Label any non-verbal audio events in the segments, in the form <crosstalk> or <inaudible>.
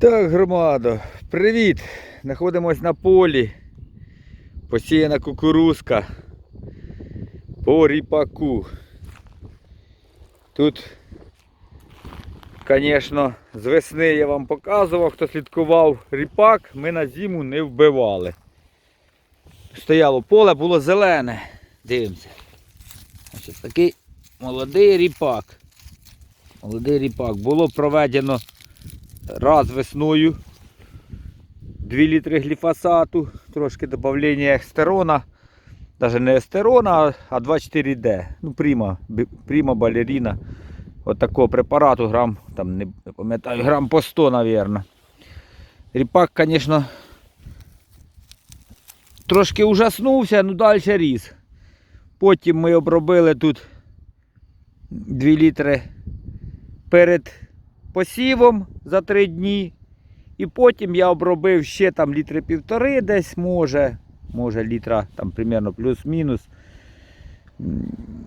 Так, громадо, привіт! Знаходимось на полі. Посіяна кукурузка по ріпаку. Тут, звісно, з весни я вам показував, хто слідкував ріпак, ми на зиму не вбивали. Стояло поле, було зелене. Дивимося. Ось такий молодий ріпак. Молодий ріпак. Було проведено раз весною 2 літри гліфосату, трошки додавлення естерона, навіть не естерона, а 2,4D. Ну, прима, бі- прима балеріна. От такого препарату грам, там не пам'ятаю, грам по 100, мабуть. Ріпак, звісно, трошки ужаснувся, ну далі ріс. Потім ми обробили тут 2 літри перед посівом за 3 дні. І потім я обробив ще там літри півтори десь може. Може літра там примерно плюс-мінус.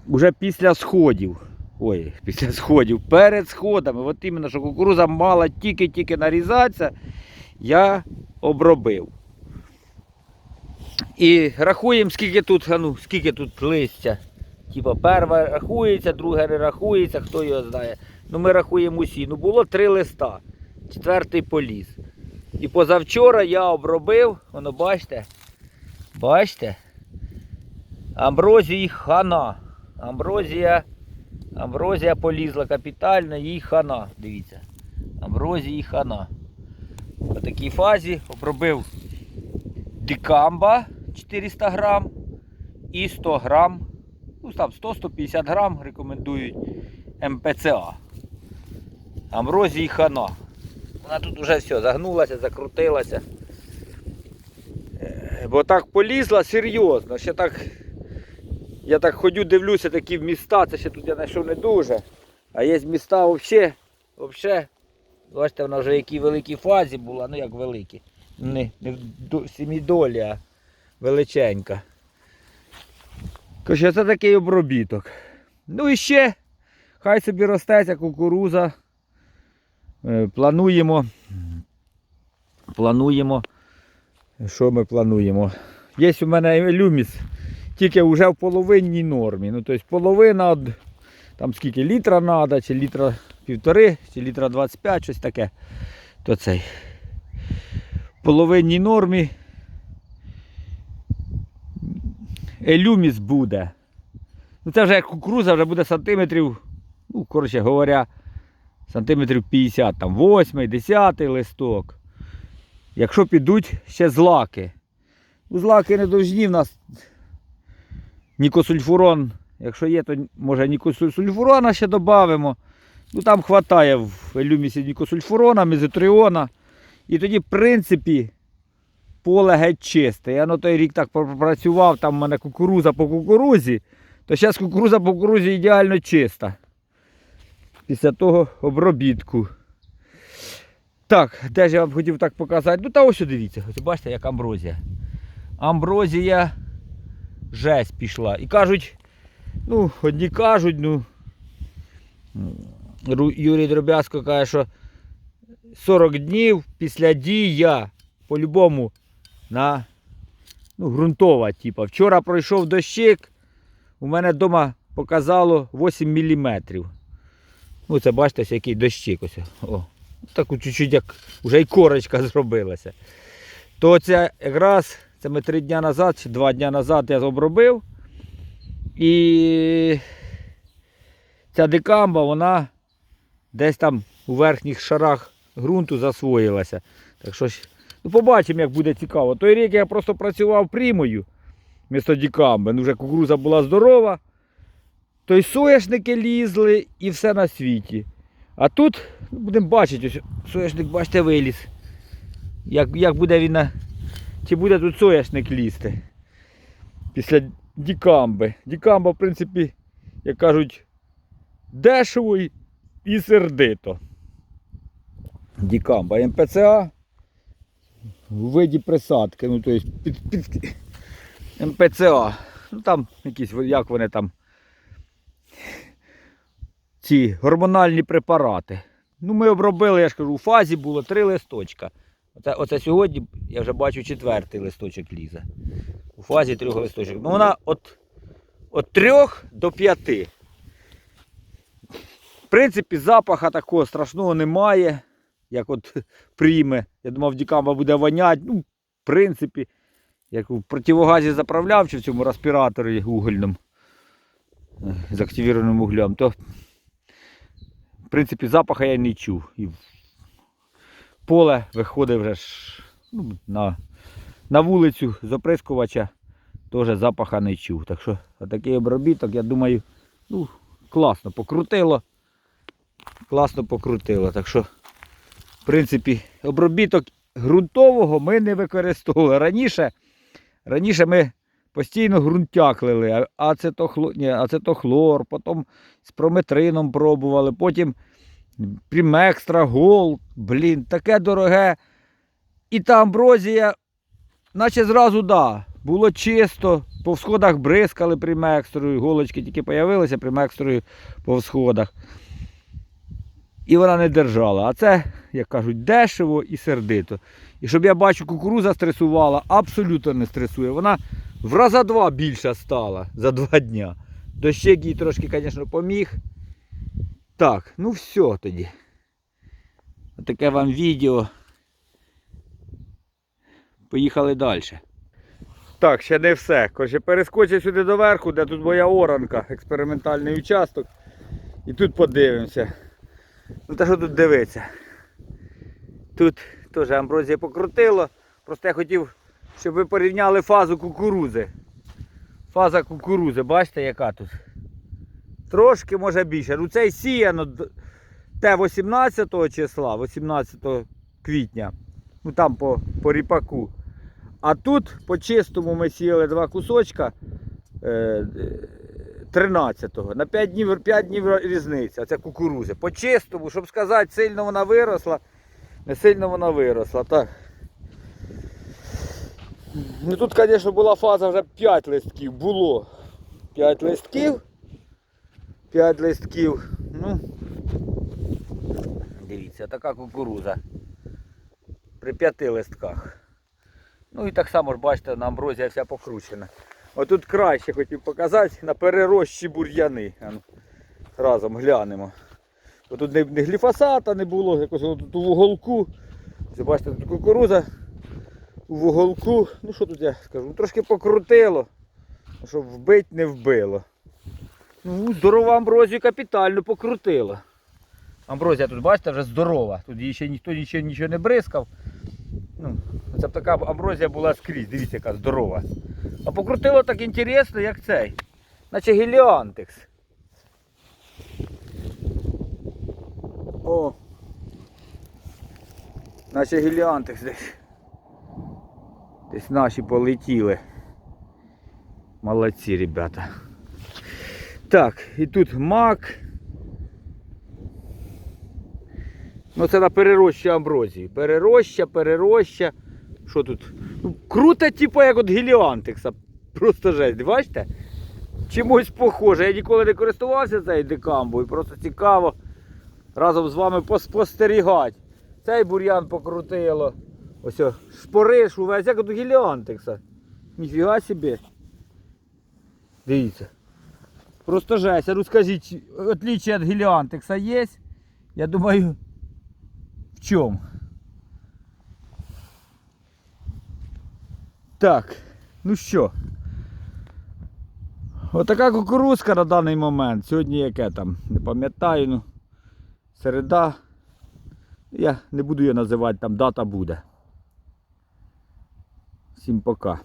Уже після сходів. Ой, <laughs> після сходів, перед сходами. От іменно, що кукуруза мала тільки-тільки нарізатися, я обробив. І рахуємо, скільки тут, ну, скільки тут листя. Типа перше рахується, друге не рахується, хто його знає. Ну ми рахуємо усі. Ну було три листа. Четвертий поліз. І позавчора я обробив, воно бачите, бачите, амброзії хана. Амброзія, амброзія полізла капітально, їй хана. Дивіться. Амброзії хана. По такій фазі обробив дикамба 400 грам і 100 грам. Ну там 100-150 грам рекомендують МПЦА. Амброзії хана. Вона тут вже все, загнулася, закрутилася. Е, Бо так полізла серйозно. Ще так. Я так ходю, дивлюся такі в міста, це ще тут я знайшов не дуже. А є міста взагалі, взагалі. Бачите, вона вже в якій великій фазі була, ну як великі. Не, не в до- семідолі, а величенька. Короче, це такий обробіток. Ну і ще, хай собі ростеться кукуруза. Е, Плануємо. Плануємо. Що ми плануємо? Є у мене люміс, тільки вже в половинній нормі. Ну, тобто половина, там скільки літра треба, чи літра півтори, чи літра 25, щось таке. То цей. В половинній нормі. Елюміс буде. Ну це вже як кукуруза вже буде сантиметрів, ну, коротше говоря, сантиметрів 50, там 8, 10 листок. Якщо підуть ще злаки. Ну, злаки не должні в нас нікосульфурон. Якщо є, то може нікосульфурона ще додамо. Ну там вистачає в елюмісі нікосульфурона, мезотріона. І тоді, в принципі, поле геть чисте. Я на той рік так пропрацював, там в мене кукуруза по кукурузі, то зараз кукуруза по кукурузі ідеально чиста. Після того обробітку. Так, де ж я вам хотів так показати? Ну та ось дивіться, ось бачите, як амброзія. Амброзія жесть пішла. І кажуть, ну, одні кажуть, ну. Юрій Дробязко каже, що 40 днів після дій я по-любому на ну, ґрунтова, типа. Вчора пройшов дощик, у мене вдома показало 8 мм. Ну, це бачите, який дощик. Ось. О, таку чуть-чуть, як вже й корочка <laughs> зробилася. То це якраз це ми три дні назад чи два дні назад я обробив. І ця дикамба, вона десь там у верхніх шарах ґрунту засвоїлася. Так що ну, побачимо, як буде цікаво. Той рік я просто працював прімою вмісто дікамби. Ну, вже кукуруза була здорова. То й соняшники лізли і все на світі. А тут ну, будемо бачити, ось соняшник, бачите, виліз. Як, як буде він на. Чи буде тут соняшник лізти після дікамби. Дікамба, в принципі, як кажуть, дешево і сердито. Дікамба. МПЦА в виді присадки. Ну, тобто під, під, МПЦА. Ну там якісь, як вони там. Ці гормональні препарати. Ну, ми обробили, я ж кажу, у фазі було три листочка. Оце, оце сьогодні я вже бачу четвертий листочок лізе. У фазі трьох листочок. Ну вона от, от трьох до п'яти. В принципі, запаха такого страшного немає, як от <laughs> прийме. Я думав, дікамба буде воняти. Ну, в принципі, як в противогазі заправляв чи в цьому респіраторі угольному е, з активірованим углем, то в принципі запаха я не чув. І поле виходить вже ж ну, на, на вулицю з оприскувача, теж запаха не чув. Так що такий обробіток, я думаю, ну, класно покрутило. Класно покрутило. Так що, в принципі, обробіток ґрунтового ми не використовували. Раніше, раніше ми постійно ґрунтяклили, ацетохлор, ні, ацетохлор, потім з прометрином пробували, потім Примекстра, Голд, блін, таке дороге. І та амброзія, наче зразу да, було чисто, по всходах бризкали примекстрою, голочки тільки з'явилися примекстрою по всходах. І вона не держала. А це, як кажуть, дешево і сердито. І щоб я бачу, кукуруза стресувала, абсолютно не стресує. Вона в раза два більша стала за два дня. Дощик їй трошки, звісно, поміг. Так, ну все тоді. Таке вам відео. Поїхали далі. Так, ще не все. Короче, перескочу сюди до верху, де тут моя оранка, експериментальний участок. І тут подивимося. Ну та що тут дивиться? Тут теж амброзія покрутило. Просто я хотів, щоб ви порівняли фазу кукурузи. Фаза кукурузи, бачите, яка тут? Трошки може більше. Ну цей сіяно те 18 числа, 18 квітня. Ну там по, по ріпаку. А тут по чистому ми сіяли два кусочка е, 13-го. На 5 днів, 5 днів різниця. Це кукурузи. По чистому, щоб сказати, сильно вона виросла. Не сильно вона виросла. Так. Ну тут, звісно, була фаза вже 5 листків. Було 5 листків. 5 листків. Ну, дивіться, така кукуруза. При 5 листках. Ну і так само ж бачите, на амброзія вся покручена. Отут краще хотів показати на перерощі бур'яни. Ну, Разом глянемо. Тут не, не гліфосата не було, якось тут у вуголку. Ось бачите, тут кукуруза у вуголку. Ну що тут я скажу? Трошки покрутило, щоб вбить не вбило. Ну, здорова амброзію капітально покрутила. Амброзія тут, бачите, вже здорова. Тут її ще ніхто нічого, нічого не бризкав. Ну, це б така амброзія була скрізь, дивіться, яка здорова. А покрутило так інтересно, як цей. Наче геліантекс. О! Наче геліантекс десь. Десь наші полетіли. Молодці, ребята. Так, і тут мак. Ну це на перероща амброзії. Перероща, перероща. Що тут? Круто, типу, як от геліантекса. Просто жесть, бачите? Чимось похоже. Я ніколи не користувався цією декамбою. Просто цікаво разом з вами поспостерігати. Цей бур'ян покрутило. Ось шпориш увесь, як от у геліантекса. Ніфіга собі. Дивіться. Просто жесть. А ну скажіть, отличие від геліантекса є? Я думаю, в чому? Так, ну що? Отака кукурузка на даний момент. Сьогодні яке там, не пам'ятаю, ну. Середа. Я не буду її називати, там дата буде. Всім пока.